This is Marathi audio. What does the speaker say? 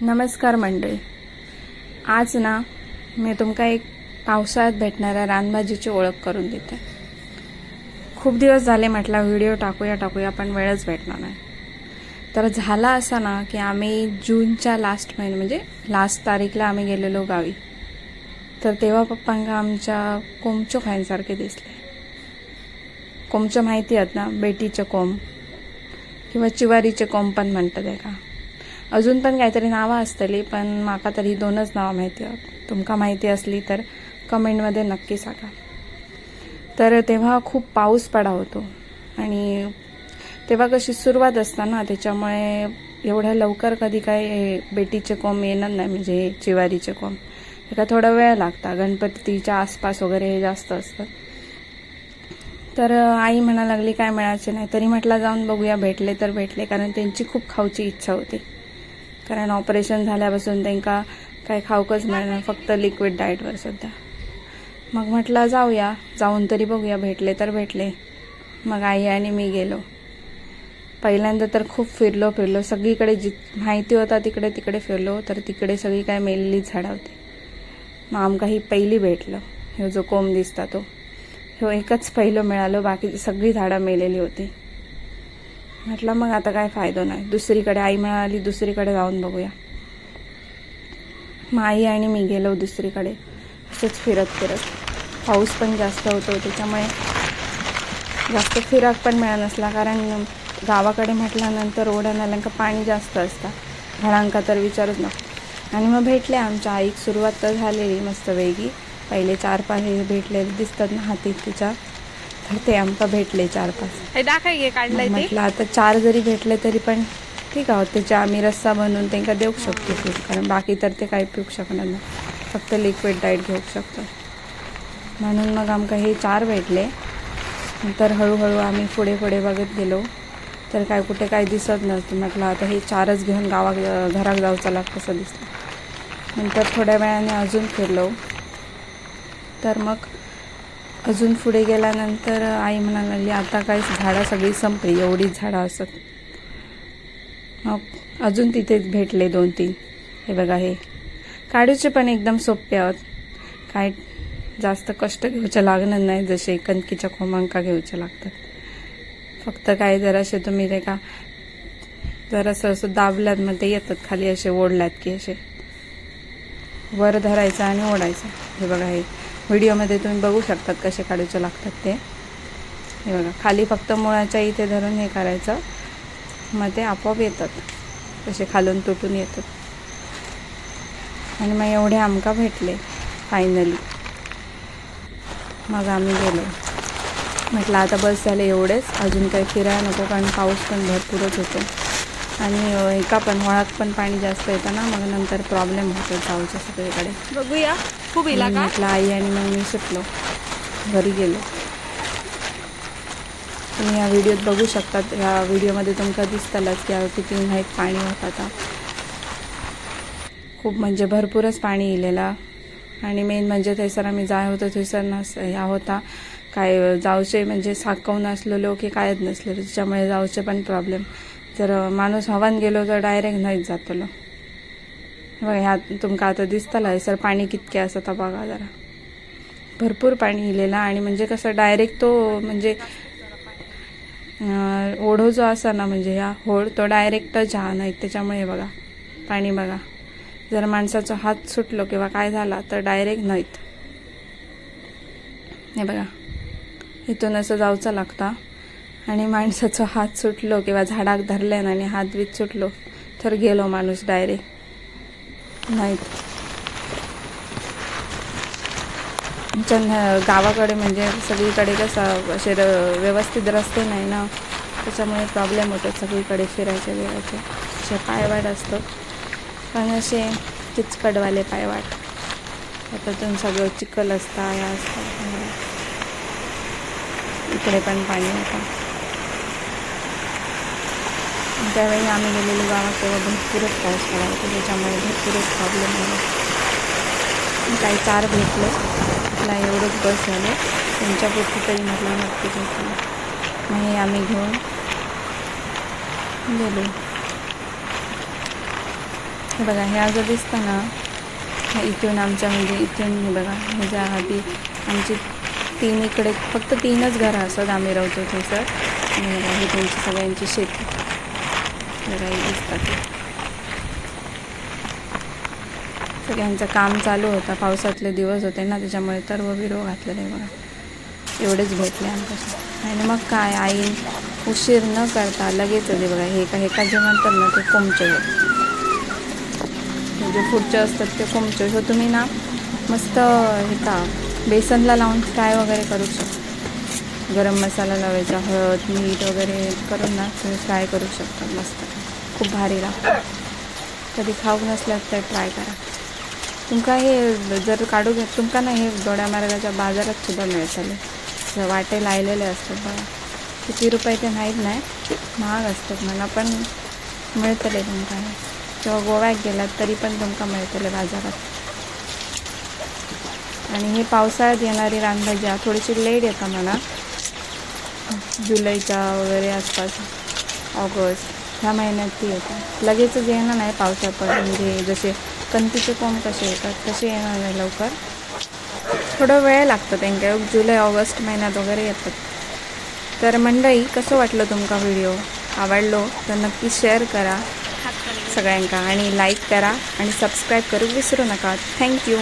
नमस्कार मंडळी. आज ना मी तुमका एक पावसाळ्यात भेटणाऱ्या रानभाजीची ओळख करून देते. खूप दिवस झाले म्हटला व्हिडिओ टाकूया टाकूया पण वेळच भेटणार नाही. तर झाला असा ना की आम्ही जूनच्या लास्ट महिने म्हणजे लास्ट तारीखला आम्ही गेलेलो गावी. तर तेव्हा पप्पांका आमच्या कोंबचो खायसारखे दिसले. कोंबचं माहिती आहेत ना बेटीचे कोंब किंवा चिवारीचे कोंब पण म्हणतात एका. अजून पण काहीतरी नावं असतली पण माका तरी दोनच नावं माहिती आहेत. तुमका माहिती असली तर कमेंटमध्ये नक्की सांगा. तर तेव्हा खूप पाऊस पडा होतो. आणि तेव्हा कशी सुरुवात असता ना त्याच्यामुळे एवढ्या लवकर कधी काय हे बेटीचे कोंब येणार नाही म्हणजे हे चिवारीचे कोंब. एका थोडा वेळ लागता गणपतीच्या आसपास वगैरे हे जास्त असतं. तर आई म्हणा लागली काय मिळायचे नाही. तरी म्हटलं जाऊन बघूया भेटले तर भेटले. कारण त्यांची खूप खाऊची इच्छा होती. कारण ऑपरेशन झाल्यापासून त्यांना काय खाऊकच मिळणार फक्त लिक्विड डाएटवर सध्या मग म्हटलं जाऊया जाऊन तरी बघूया भेटले तर भेटले. मग आई आणि मी गेलो. पहिल्यांदा तर खूप फिरलो फिरलो. सगळीकडे जि माहिती होता तिकडे तिकडे फिरलो तर तिकडे सगळी काय मेलेली झाडं होती. मग आमका ही पहिली भेटलं. ह्यो जो कोंब दिसता तो ह्यो एकच पहिलं मिळालो बाकी सगळी झाडं मेलेली होती. म्हटलं मग आता काय फायदा नाही. दुसरीकडे आई मिळाली दुसरीकडे जाऊन बघूया. मग आई आणि मी गेलो दुसरीकडे. असंच फिरत फिरत. पाऊस पण जास्त होतो त्याच्यामुळे जास्त फिराक पण मिळत नसला. कारण गावाकडे म्हटल्यानंतर ओढ्या नाल्यांका पाणी जास्त असतं. घरांका तर विचारूच नको. आणि मग भेटले आमच्या आईक. सुरुवात तर झालेली मस्त वेगळी. पहिले चार पाच हे भेटले दिसतात ना हातीत तिच्या. तर ते आमका भेटले चार पाच. दाखय काढलंय म्हटलं आता चार जरी भेटले तरी पण ठीक आहे त्याचे आम्ही रस्सा बनवून त्यांना देऊ शकतो फूड कारण बाकी तर ते काही पिऊ शकणार नाही. फक्त लिक्विड डाएट घेऊ शकतो. म्हणून मग आमका हे चार भेटले. नंतर हळूहळू आम्ही पुढे पुढे बघत गेलो. तर काय कुठे काय दिसत नव्हतं. म्हटलं आता हे चारच घेऊन गावा घरात जाऊचा लाग कसं दिसलं नंतर थोड्या वेळाने अजून फिरलो. तर मग अजून पुढे गेल्यानंतर आई म्हणायला लागली आता काय झाडं सगळी संपली एवढीच झाडं असत. मग अजून तिथेच भेटले दोन तीन. हे बघा हे. काढूचे पण एकदम सोपे आहोत. काय जास्त कष्ट घ्यायचे लागणार नाही जसे कणकीच्या खोमांका घेऊच्या लागतात. फक्त काय जरासे तुम्ही ते का जरासं असं दाबल्यात मग ते येतात खाली असे ओढल्यात की असे. वर धरायचं आणि ओढायचं. हे बघा हे. व्हिडिओमध्ये तुम्ही बघू शकतात कसे काढूचे लागतात ते. हे बघा खाली फक्त मुळाच्या इथे धरून हे करायचं. मग ते आपोआप येतात. तसे खालून तुटून येतात. आणि मग एवढे आमका भेटले फायनली मग आम्ही गेलो. म्हटलं आता बस झाले एवढेच. अजून काही फिरायला नको कारण पाऊस पण भरपूरच होतो. आणि एका पण पण पाणी जास्त येतं ना मग नंतर प्रॉब्लेम होतो जाऊच्या सगळीकडे. बघूया. खूप म्हटलं आई आणि मग मी सुटलो. घरी गेलो. तुम्ही या व्हिडिओत बघू शकतात. ह्या व्हिडिओमध्ये तुमका दिसतालच की किती उन्हाळ्यात पाणी होत आता खूप म्हणजे भरपूरच पाणी इलेला आणि मेन म्हणजे थंयसर आम्ही जाय होतो थंयसर नस ह्या होता. काय जाऊचे म्हणजे साकवून असलेलो की कायच नसलेलो त्याच्यामुळे जाऊचे पण प्रॉब्लेम जर माणूस हवान गेलो तर डायरेक्ट नाहीच जातलो. बघा ह्यात तुमका आता दिसतला सर पाणी कितके असं बघा जरा. भरपूर पाणी इलेला आणि म्हणजे कसं डायरेक्ट तो म्हणजे ओढो जो असा ना म्हणजे ह्या होड तो डायरेक्ट चहा नाही त्याच्यामुळे बघा पाणी बघा. जर माणसाचा हात सुटलो किंवा काय झाला तर डायरेक्ट नाहीत. हे बघा इथून असं जाऊचं लागता. आणि माणसाचा हात सुटलो किंवा झाडाक धरल्यान आणि हात बीत सुटलो तर गेलो माणूस डायरेक्ट. नाहीत आमच्या गावाकडे म्हणजे सगळीकडे कसं असे र- व्यवस्थित रस्ते नाही ना त्याच्यामुळे प्रॉब्लेम होतात सगळीकडे फिरायचे बिरायचे असे पायवाट असतो. पण असे किचकडवाले पायवाट. त्यातून सगळं चिखल असता या असतं. इकडे पण पाणी होतं त्यावेळी आम्ही गेलेलो गावात तेव्हा भरपूरच पाऊस पडला होता त्याच्यामुळे भरपूरच प्रॉब्लेम झाला. काही चार भेटले. म्हटलं एवढंच बस झालं. त्यांच्यापुरती तरी म्हटलं नक्कीच होतं मग हे आम्ही घेऊन गेलो. बघा ह्या असं दिसतं ना हा इथून आमच्या म्हणजे इथून हे बघा ह्याच्या आधी आमची तीन इकडे फक्त तीनच घरं असत आम्ही राहतो ते आणि बघा ही त्यांची सगळ्यांची शेती. बघा ही दिसतात. सगळ्यांचं काम चालू होतं. पावसातले दिवस होते ना त्याच्यामुळे तर बिरो घातलेलं आहे बघा. एवढेच भेटले आमच्याशी आणि मग काय आई उशीर न करता लगेच दे बघा. हे का हे का जे ना ते कोमचे जे पुढचे असतात ते कोमचे. हो तुम्ही ना मस्त हे का बेसनला लावून फ्राय वगैरे करू शकता. गरम मसाला लावायचा हळद मीठ वगैरे करून ना तुम्ही फ्राय करू शकता मस्त. खूप भारी लागतं. कधी खाऊ नसल्यास तर ट्राय करा. तुमका हे जर काढू घेत तुमका ना हे दोड्या मार्गाच्या बाजारात सुद्धा मिळतले. जर वाटे लायलेले असतात बघा. किती रुपये ते माहीत नाही महाग असतात. मला पण मिळतले तुमका हे. किंवा गोव्यात गेलात तरी पण तुमका मिळतले बाजारात. आणि हे पावसाळ्यात येणारी रानभाज्या थोडीशी लेट येतात मला. जुलैच्या वगैरे आसपास. ऑगस्ट. ह्या महिन्यात ती येतात लगेचच येणार नाही पावसात पण म्हणजे जसे कणकीचे कोंब कसे येतात तसे येणार नाही लवकर. थोडं वेळ लागतं त्यांच्या जुलै ऑगस्ट महिन्यात वगैरे येतात. तर मंडळी कसं वाटलं तुमका व्हिडिओ? आवडलो तर नक्की शेअर करा सगळ्यांका आणि लाईक करा आणि सबस्क्राईब करू विसरू नका. थँक्यू